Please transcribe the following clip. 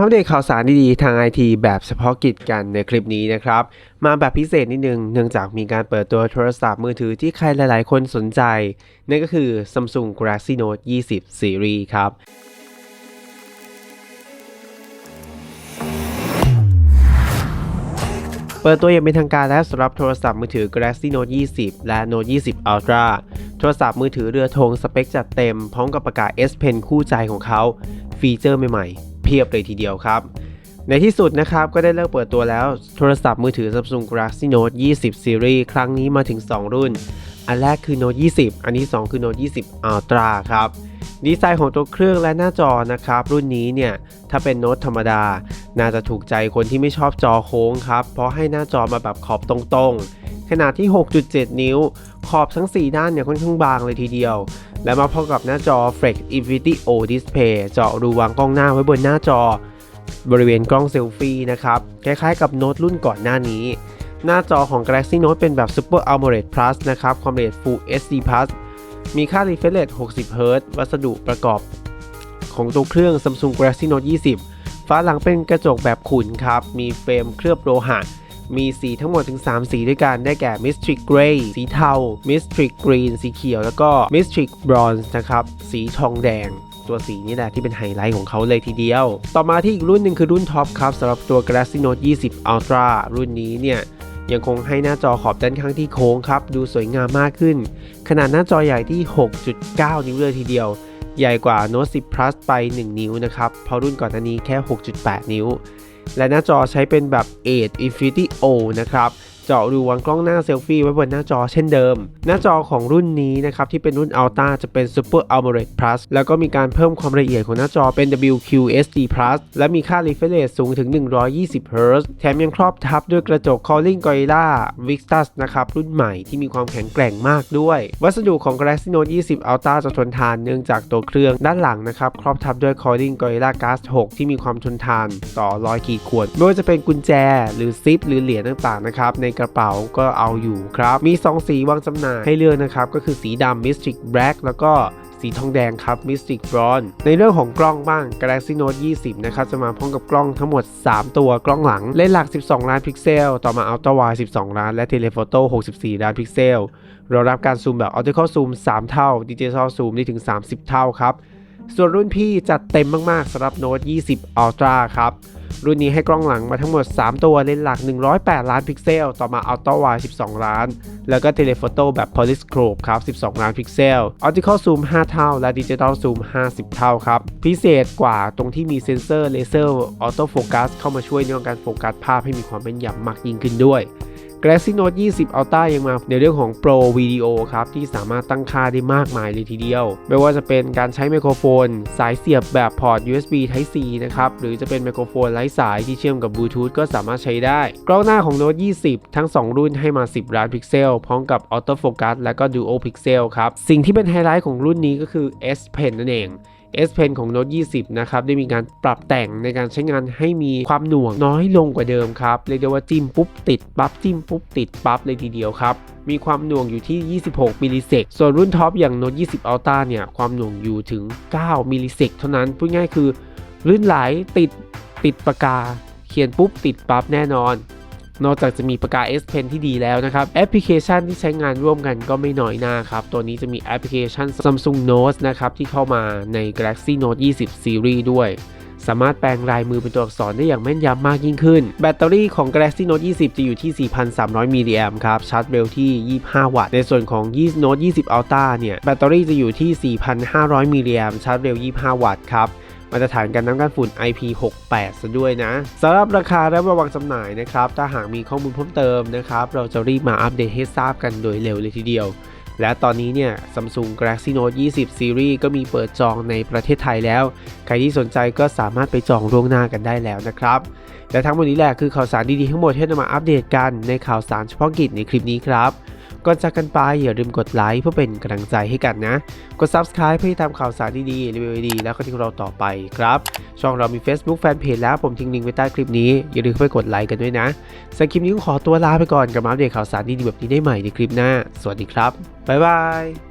มาอัปเดตข่าวสารดีๆ ทางไอทีแบบเฉพาะกิจกันในคลิปนี้นะครับ มาแบบพิเศษนิดนึง เนื่องจากมีการเปิดตัวโทรศัพท์มือถือที่ใครหลายๆ คนสนใจ นั่นก็คือ Samsung Galaxy Note 20 Series ครับเปิดตัวอย่างเป็นทางการแล้วสำหรับโทรศัพท์มือถือ Galaxy Note 20 และ Note 20 Ultra โทรศัพท์มือถือเรือธงสเปคจัดเต็ม พร้อมกับประกาศ S Pen คู่ใจของเขา ฟีเจอร์ใหม่ๆ พียบเลยทีเดียวครับในที่สุดนะครับ ก็ได้เลิกเปิดตัวแล้วโทรศัพท์มือถือ Samsung Galaxy Note 20 Series ครั้งนี้มาถึง 2 รุ่น อันแรกคือ Note 20 อันที่ 2 คือ Note 20 Ultra ครับ ดีไซน์ของตัวเครื่องและหน้าจอนะครับ รุ่นนี้เนี่ย ถ้าเป็นโน้ตธรรมดา น่าจะถูกใจคนที่ไม่ชอบจอโค้งครับ เพราะให้หน้าจอมาแบบขอบตรงๆ ขนาดที่ 6.7 นิ้ว ขอบทั้ง 4 ด้านเนี่ยค่อนข้างบางเลยทีเดียว และมาพร้อกับหน้าจอ Flex Infinity O Display เจาะรูวางกล้องหน้าไว้บนหน้าจอบริเวณกล้องเซลฟี่นะครับ คล้ายๆกับโน้ตรุ่นก่อนหน้านี้ หน้าจอของ Galaxy Note เป็นแบบ Super AMOLED Plus นะครับ ความเร็ว Full HD Plus มีค่า refresh rate 60 Hz วัสดุประกอบของตัวเครื่อง Samsung Galaxy Note 20 ฝาหลังเป็นกระจกแบบขุนครับ มีเฟรมเคลือบโลหะ มีสีทั้งหมดถึง 3 สีด้วยกัน ได้แก่ Mystic Grey สีเทา Mystic Green สีเขียว แล้วก็ Mystic Bronze นะครับ สีทองแดงตัวสีนี่แหละที่เป็นไฮไลท์ของเขาเลยทีเดียว ต่อมาที่อีกรุ่นหนึ่งคือรุ่นท็อปครับสำหรับตัว Galaxy Note 20 Ultra รุ่นนี้เนี่ยยังคงให้หน้าจอขอบด้านข้างที่โค้งครับ ดูสวยงามมากขึ้น ขนาดหน้าจอใหญ่ที่ 6.9 นิ้วเลยทีเดียว ใหญ่กว่า Note 10 Plus ไป 1 นิ้วนะครับ เพราะรุ่นก่อนหน้านี้แค่ 6.8 นิ้ว และหน้าจอใช้เป็นแบบ8 Infinity O นะครับ เจาะรูวางกล้องหน้าเซลฟี่ไว้บนหน้าจอเช่นเดิม หน้าจอของรุ่นนี้นะครับที่เป็นรุ่น Ultra จะเป็น Super AMOLED Plus แล้วก็มีการเพิ่มความละเอียดของหน้าจอเป็น WQHD Plus และมีค่า refresh rate สูงถึง 120 Hz แถมยังครอบทับด้วยกระจก Corning Gorilla Victus นะครับรุ่นใหม่ที่มีความแข็งแกร่งมากด้วย วัสดุของ Galaxy Note 20 Ultra จะทนทานเนื่องจากตัวเครื่องด้านหลังนะครับครอบทับด้วย Corning Gorilla Glass 6 ที่มีความทนทานต่อรอยขีดข่วนไม่ว่าจะเป็นกุญแจหรือซิปหรือเหรียญต่างๆนะครับในกระเป๋าก็เอาอยู่ครับ มี 2 สีวางจำหน่ายให้เลือกนะครับ ก็คือสีดำ Mystic Black แล้วก็สีทองแดงครับ Mystic Bronze ในเรื่องของกล้องบ้าง Galaxy Note 20 นะครับ จะมาพร้อมกับกล้องทั้งหมด 3 ตัวกล้องหลัง เลนส์หลัก 12 ล้านพิกเซล ต่อมา Ultra Wide 12 ล้าน และ Telephoto 64 ล้านพิกเซล เรารับการซูมแบบ Optical Zoom 3 เท่า Digital Zoom ได้ถึง 30 เท่าครับ ส่วนรุ่นพี่จัดเต็มมากๆสำหรับ Note 20 Ultra ครับ รุ่นนี้ให้กล้องหลังมาทั้งหมด 3 ตัวเลนส์หลัก 108 ล้านพิกเซล ต่อมา Ultra Wide 12 ล้าน แล้วก็ Telephoto แบบ Polyscope ครับ 12 ล้านพิกเซล Optical Zoom 5 เท่า และ Digital Zoom 50 เท่าครับ พิเศษกว่าตรงที่มีเซ็นเซอร์เลเซอร์ออโต้โฟกัสเข้ามาช่วยในเรื่องการโฟกัสภาพให้มีความเป็นยำมากยิ่งขึ้นด้วย Galaxy Note 20 Ultra ยังมาในเรื่องของ Pro Video ครับ ที่สามารถตั้งค่าได้มากมายเลยทีเดียว ไม่ว่าจะเป็นการใช้ไมโครโฟน สายเสียบแบบพอร์ต USB Type C นะครับ หรือจะเป็นไมโครโฟนไร้สายที่เชื่อมกับบลูทูธก็สามารถใช้ได้ กล้องหน้าของ Note 20 ทั้ง 2 รุ่นให้มา 10 ล้านพิกเซล พร้อมกับ Auto Focus และก็ Dual Pixel ครับ สิ่งที่เป็นไฮไลท์ของรุ่นนี้ก็คือ S Pen นั่นเอง S Pen ของ Note 20 นะครับ ได้มีการปรับแต่งในการใช้งานให้มีความหน่วงน้อยลงกว่าเดิมครับ เรียกได้ว่าจิ้มปุ๊บติดปั๊บจิ้มปุ๊บติดปั๊บเลยทีเดียวครับ มีความหน่วงอยู่ที่ 26 มิลลิเซก ส่วนรุ่นท็อปอย่าง Note 20 Ultra เนี่ย ความหน่วงอยู่ถึง 9 มิลลิเซกเท่านั้น พูดง่ายคือลื่นไหลติดติดปากกา เขียนปุ๊บติดปั๊บแน่นอน นอกจากจะมีปากกา S Pen ที่ดีแล้วนะครับ แอปพลิเคชันที่ใช้งานร่วมกันก็ไม่น้อยหน้าครับ ตัวนี้จะมีแอปพลิเคชัน Samsung Notes นะครับที่เข้ามาใน Galaxy Note 20 Series ด้วยสามารถแปลงลายมือเป็นตัวอักษรได้อย่างแม่นยำมากยิ่งขึ้น แบตเตอรี่ของ Galaxy Note 20 จะอยู่ที่ 4,300 มิลลิแอมครับ ชาร์จเร็วที่ 25 วัตต์ ในส่วนของ Note 20 Ultra เนี่ย แบตเตอรี่จะอยู่ที่ 4,500 มิลลิแอมชาร์จเร็ว 25 วัตต์ครับ มาตรฐานการน้ำกันฝุ่น IP68 ซะด้วยนะสำหรับราคาและระวังจำหน่ายนะครับ ถ้าหากมีข้อมูลเพิ่มเติมนะครับ เราจะรีบมาอัปเดตให้ทราบกันโดยเร็วเลยทีเดียว และตอนนี้เนี่ย Samsung Galaxy Note 20 Series ก็มีเปิดจองในประเทศไทยแล้ว ใครที่สนใจก็สามารถไปจองล่วงหน้ากันได้แล้วนะครับ และทั้งหมดนี้แหละคือข่าวสารดีๆทั้งหมดที่นำมาอัปเดตกันในข่าวสารเฉพาะกิจในคลิปนี้ครับ ก่อนจากกันไปอย่าลืมกดไลค์เพื่อเป็นกำลังใจให้กันนะ กด Subscribe เพื่อติดตามข่าวสารดีๆรีวิวดีแล้วก็ที่เราต่อไปครับ ช่องเรามี Facebook Fanpage แล้วผมทิ้งลิงก์ไว้ใต้คลิปนี้อย่าลืมไปกดไลค์กันด้วยนะสำหรับคลิปนี้ขอตัวลาไปก่อนกับมาอัปเดตข่าวสารดีๆแบบนี้ได้ใหม่ในคลิปหน้า สวัสดีครับบ๊ายบาย